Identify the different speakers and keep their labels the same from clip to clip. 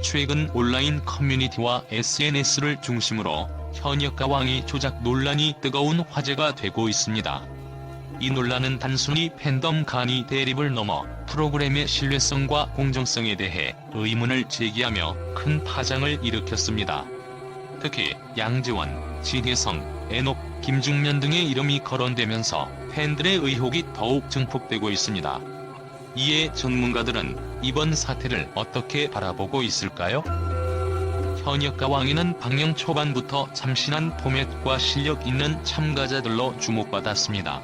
Speaker 1: 최근 온라인 커뮤니티와 SNS를 중심으로 현역 가 왕이 조작 논란이 뜨거운 화제가 되고 있습니다. 이 논란은 단순히 팬덤 간이 대립을 넘어 프로그램의 신뢰성과 공정성에 대해 의문을 제기하며 큰 파장을 일으켰습니다. 특히 양지원, 진혜성, 애녹, 김중면 등의 이름이 거론되면서 팬들의 의혹이 더욱 증폭되고 있습니다. 이에 전문가들은 이번 사태를 어떻게 바라보고 있을까요? 현역가 왕위는 방영 초반부터 참신한 포맷과 실력 있는 참가자들로 주목받았습니다.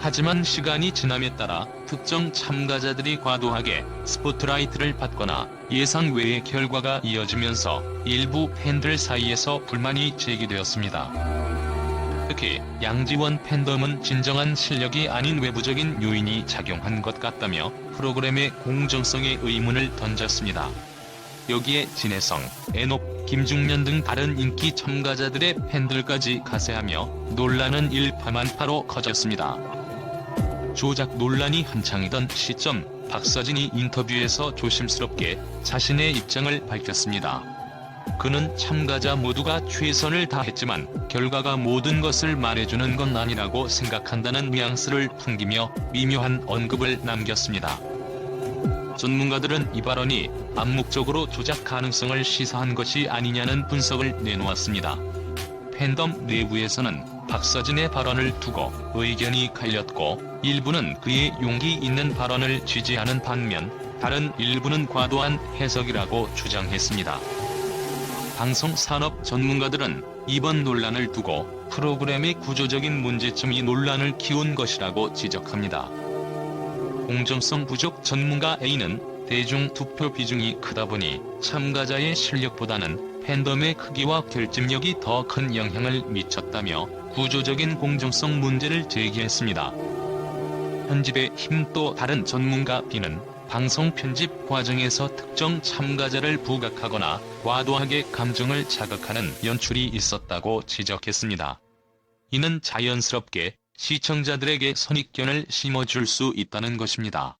Speaker 1: 하지만 시간이 지남에 따라 특정 참가자들이 과도하게 스포트라이트를 받거나 예상 외의 결과가 이어지면서 일부 팬들 사이에서 불만이 제기되었습니다. 특히 양지원 팬덤은 진정한 실력이 아닌 외부적인 요인이 작용한 것 같다며 프로그램의 공정성에 의문을 던졌습니다. 여기에 진혜성, 애녹, 김중면 등 다른 인기 참가자들의 팬들까지 가세하며 논란은 일파만파로 커졌습니다. 조작 논란이 한창이던 시점 박서진이 인터뷰에서 조심스럽게 자신의 입장을 밝혔습니다. 그는 참가자 모두가 최선을 다했지만 결과가 모든 것을 말해주는 건 아니라고 생각한다는 뉘앙스를 풍기며 미묘한 언급을 남겼습니다. 전문가들은 이 발언이 암묵적으로 조작 가능성을 시사한 것이 아니냐는 분석을 내놓았습니다. 팬덤 내부에서는 박서진의 발언을 두고 의견이 갈렸고 일부는 그의 용기 있는 발언을 지지하는 반면 다른 일부는 과도한 해석이라고 주장했습니다. 방송 산업 전문가들은 이번 논란을 두고 프로그램의 구조적인 문제점이 논란을 키운 것이라고 지적합니다. 공정성 부족 전문가 A는 대중 투표 비중이 크다 보니 참가자의 실력보다는 팬덤의 크기와 결집력이 더 큰 영향을 미쳤다며 구조적인 공정성 문제를 제기했습니다. 편집의 힘 또 다른 전문가 B는 방송 편집 과정에서 특정 참가자를 부각하거나 과도하게 감정을 자극하는 연출이 있었다고 지적했습니다. 이는 자연스럽게 시청자들에게 선입견을 심어줄 수 있다는 것입니다.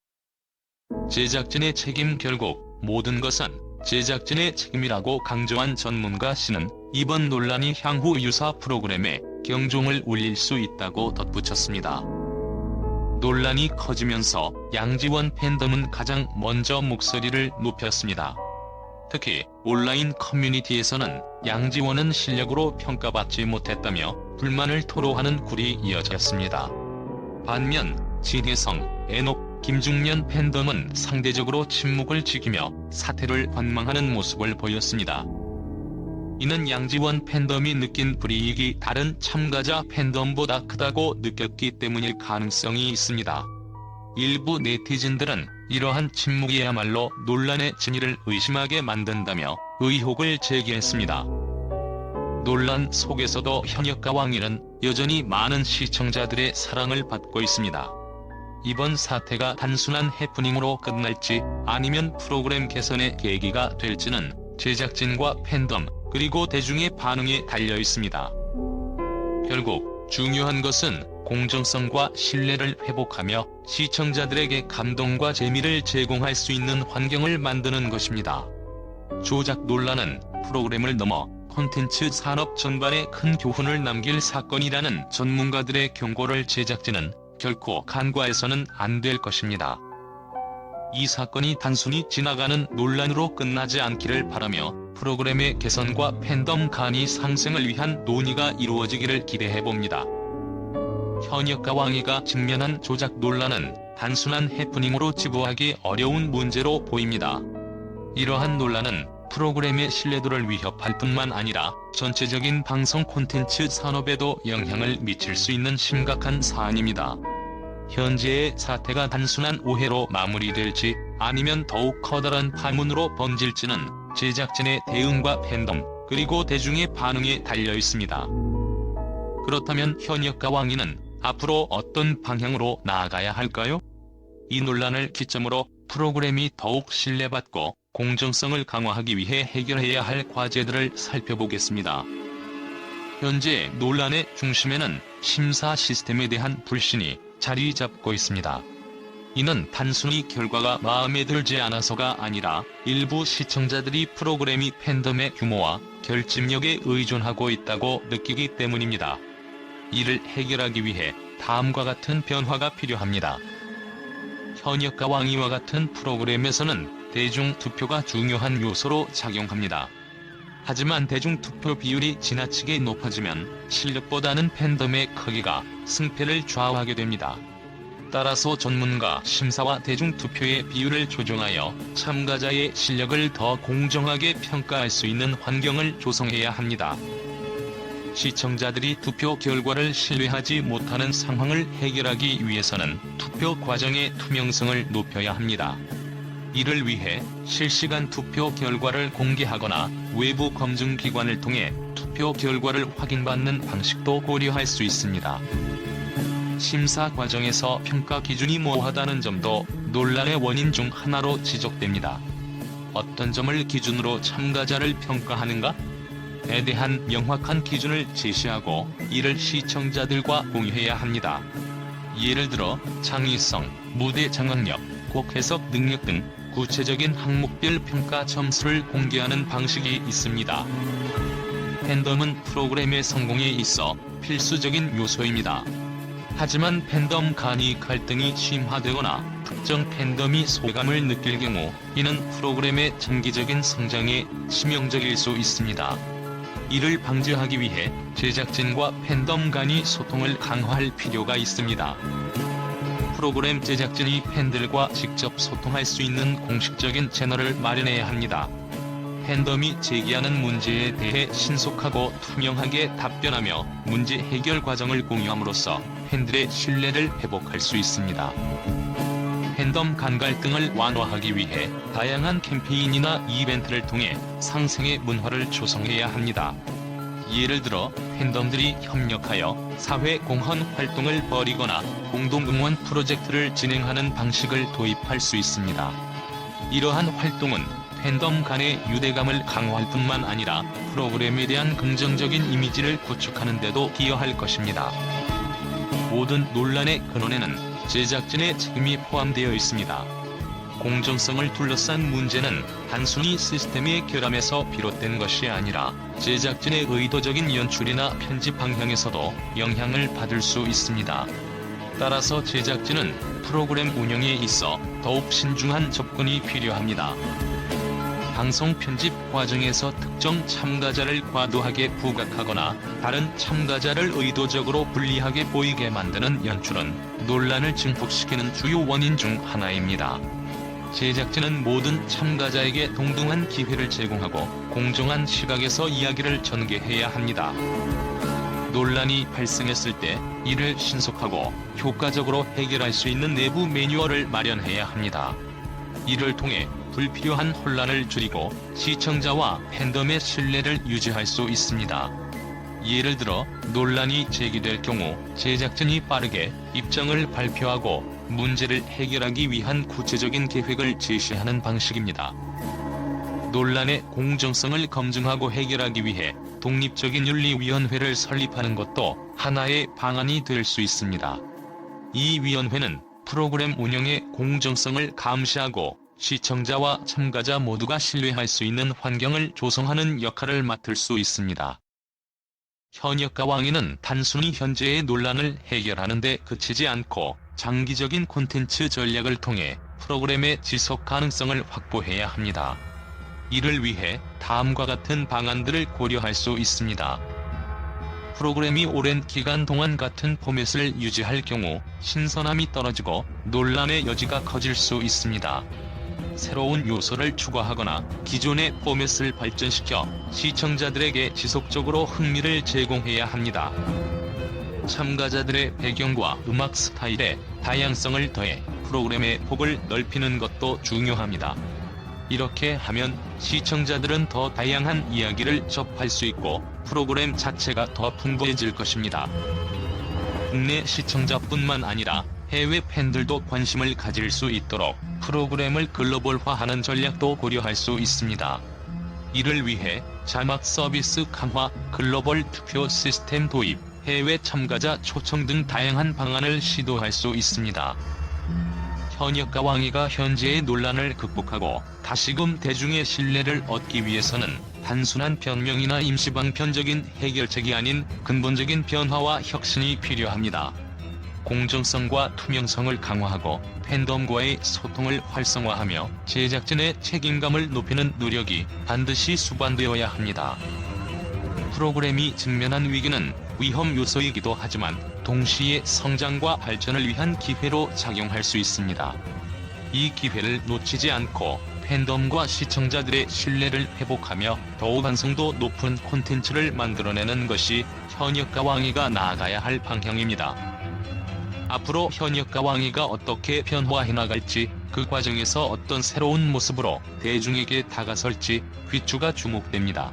Speaker 1: 제작진의 책임 결국 모든 것은 제작진의 책임이라고 강조한 전문가 씨는 이번 논란이 향후 유사 프로그램에 경종을 울릴 수 있다고 덧붙였습니다. 논란이 커지면서 양지원 팬덤은 가장 먼저 목소리를 높였습니다. 특히 온라인 커뮤니티에서는 양지원은 실력으로 평가받지 못했다며 불만을 토로하는 굴이 이어졌습니다. 반면 진혜성, 애녹, 김중년 팬덤은 상대적으로 침묵을 지키며 사태를 관망하는 모습을 보였습니다. 이는 양지원 팬덤이 느낀 불이익이 다른 참가자 팬덤보다 크다고 느꼈기 때문일 가능성이 있습니다. 일부 네티즌들은 이러한 침묵이야말로 논란의 진위를 의심하게 만든다며 의혹을 제기했습니다. 논란 속에서도 현역 가 왕위는 여전히 많은 시청자들의 사랑을 받고 있습니다. 이번 사태가 단순한 해프닝으로 끝날지 아니면 프로그램 개선의 계기가 될지는 제작진과 팬덤 그리고 대중의 반응에 달려 있습니다. 결국 중요한 것은 공정성과 신뢰를 회복하며 시청자들에게 감동과 재미를 제공할 수 있는 환경을 만드는 것입니다. 조작 논란은 프로그램을 넘어 콘텐츠 산업 전반에 큰 교훈을 남길 사건이라는 전문가들의 경고를 제작진은 결코 간과해서는 안 될 것입니다. 이 사건이 단순히 지나가는 논란으로 끝나지 않기를 바라며 프로그램의 개선과 팬덤 간이 상승을 위한 논의가 이루어지기를 기대해봅니다. 현역가 왕위가 직면한 조작 논란은 단순한 해프닝으로 지부하기 어려운 문제로 보입니다. 이러한 논란은 프로그램의 신뢰도를 위협할 뿐만 아니라 전체적인 방송 콘텐츠 산업에도 영향을 미칠 수 있는 심각한 사안입니다. 현재의 사태가 단순한 오해로 마무리될지 아니면 더욱 커다란 파문으로 번질지는 제작진의 대응과 팬덤 그리고 대중의 반응에 달려 있습니다. 그렇다면 현역가 왕위는 앞으로 어떤 방향으로 나아가야 할까요? 이 논란을 기점으로 프로그램이 더욱 신뢰받고 공정성을 강화하기 위해 해결해야 할 과제들을 살펴보겠습니다. 현재 논란의 중심에는 심사 시스템에 대한 불신이 자리 잡고 있습니다. 이는 단순히 결과가 마음에 들지 않아서가 아니라 일부 시청자들이 프로그램이 팬덤의 규모와 결집력에 의존하고 있다고 느끼기 때문입니다. 이를 해결하기 위해 다음과 같은 변화가 필요합니다. 현역과 왕이와 같은 프로그램에서는 대중투표가 중요한 요소로 작용합니다. 하지만 대중투표 비율이 지나치게 높아지면 실력보다는 팬덤의 크기가 승패를 좌우하게 됩니다. 따라서 전문가 심사와 대중투표의 비율을 조정하여 참가자의 실력을 더 공정하게 평가할 수 있는 환경을 조성해야 합니다. 시청자들이 투표 결과를 신뢰하지 못하는 상황을 해결하기 위해서는 투표 과정의 투명성을 높여야 합니다. 이를 위해 실시간 투표 결과를 공개하거나 외부 검증 기관을 통해 투표 결과를 확인받는 방식도 고려할 수 있습니다. 심사 과정에서 평가 기준이 모호하다는 점도 논란의 원인 중 하나로 지적됩니다. 어떤 점을 기준으로 참가자를 평가하는가? 에 대한 명확한 기준을 제시하고 이를 시청자들과 공유해야 합니다. 예를 들어 창의성, 무대 장악력, 곡 해석 능력 등 구체적인 항목별 평가 점수를 공개하는 방식이 있습니다. 팬덤은 프로그램의 성공에 있어 필수적인 요소입니다. 하지만 팬덤 간이 갈등이 심화되거나 특정 팬덤이 소외감을 느낄 경우 이는 프로그램의 장기적인 성장에 치명적일 수 있습니다. 이를 방지하기 위해 제작진과 팬덤 간이 소통을 강화할 필요가 있습니다. 프로그램 제작진이 팬들과 직접 소통할 수 있는 공식적인 채널을 마련해야 합니다. 팬덤이 제기하는 문제에 대해 신속하고 투명하게 답변하며 문제 해결 과정을 공유함으로써 팬들의 신뢰를 회복할 수 있습니다. 팬덤 간 갈등을 완화하기 위해 다양한 캠페인이나 이벤트를 통해 상생의 문화를 조성해야 합니다. 예를 들어 팬덤들이 협력하여 사회 공헌 활동을 벌이거나 공동 응원 프로젝트를 진행하는 방식을 도입할 수 있습니다. 이러한 활동은 팬덤 간의 유대감을 강화할 뿐만 아니라 프로그램에 대한 긍정적인 이미지를 구축하는 데도 기여할 것입니다. 모든 논란의 근원에는 제작진의 책임이 포함되어 있습니다. 공정성을 둘러싼 문제는 단순히 시스템의 결함에서 비롯된 것이 아니라 제작진의 의도적인 연출이나 편집 방향에서도 영향을 받을 수 있습니다. 따라서 제작진은 프로그램 운영에 있어 더욱 신중한 접근이 필요합니다. 방송 편집 과정에서 특정 참가자를 과도하게 부각하거나 다른 참가자를 의도적으로 불리하게 보이게 만드는 연출은 논란을 증폭시키는 주요 원인 중 하나입니다. 제작진은 모든 참가자에게 동등한 기회를 제공하고 공정한 시각에서 이야기를 전개해야 합니다. 논란이 발생했을 때 이를 신속하고 효과적으로 해결할 수 있는 내부 매뉴얼을 마련해야 합니다. 이를 통해 불필요한 혼란을 줄이고 시청자와 팬덤의 신뢰를 유지할 수 있습니다. 예를 들어 논란이 제기될 경우 제작진이 빠르게 입장을 발표하고 문제를 해결하기 위한 구체적인 계획을 제시하는 방식입니다. 논란의 공정성을 검증하고 해결하기 위해 독립적인 윤리위원회를 설립하는 것도 하나의 방안이 될 수 있습니다. 이 위원회는 프로그램 운영의 공정성을 감시하고 시청자와 참가자 모두가 신뢰할 수 있는 환경을 조성하는 역할을 맡을 수 있습니다. 현역과 왕위는 단순히 현재의 논란을 해결하는 데 그치지 않고 장기적인 콘텐츠 전략을 통해 프로그램의 지속 가능성을 확보해야 합니다. 이를 위해 다음과 같은 방안들을 고려할 수 있습니다. 프로그램이 오랜 기간 동안 같은 포맷을 유지할 경우 신선함이 떨어지고 논란의 여지가 커질 수 있습니다. 새로운 요소를 추가하거나 기존의 포맷을 발전시켜 시청자들에게 지속적으로 흥미를 제공해야 합니다. 참가자들의 배경과 음악 스타일에 다양성을 더해 프로그램의 폭을 넓히는 것도 중요합니다. 이렇게 하면 시청자들은 더 다양한 이야기를 접할 수 있고 프로그램 자체가 더 풍부해질 것입니다. 국내 시청자뿐만 아니라 해외 팬들도 관심을 가질 수 있도록 프로그램을 글로벌화하는 전략도 고려할 수 있습니다. 이를 위해 자막 서비스 강화, 글로벌 투표 시스템 도입, 해외 참가자 초청 등 다양한 방안을 시도할 수 있습니다. 현역과 왕위가 현재의 논란을 극복하고 다시금 대중의 신뢰를 얻기 위해서는 단순한 변명이나 임시방편적인 해결책이 아닌 근본적인 변화와 혁신이 필요합니다. 공정성과 투명성을 강화하고 팬덤과의 소통을 활성화하며 제작진의 책임감을 높이는 노력이 반드시 수반되어야 합니다. 프로그램이 직면한 위기는 위험 요소이기도 하지만 동시에 성장과 발전을 위한 기회로 작용할 수 있습니다. 이 기회를 놓치지 않고 팬덤과 시청자들의 신뢰를 회복하며 더욱 완성도 높은 콘텐츠를 만들어내는 것이 현역과 왕위가 나아가야 할 방향입니다. 앞으로 현역과 왕위가 어떻게 변화해 나갈지 그 과정에서 어떤 새로운 모습으로 대중에게 다가설지 귀추가 주목됩니다.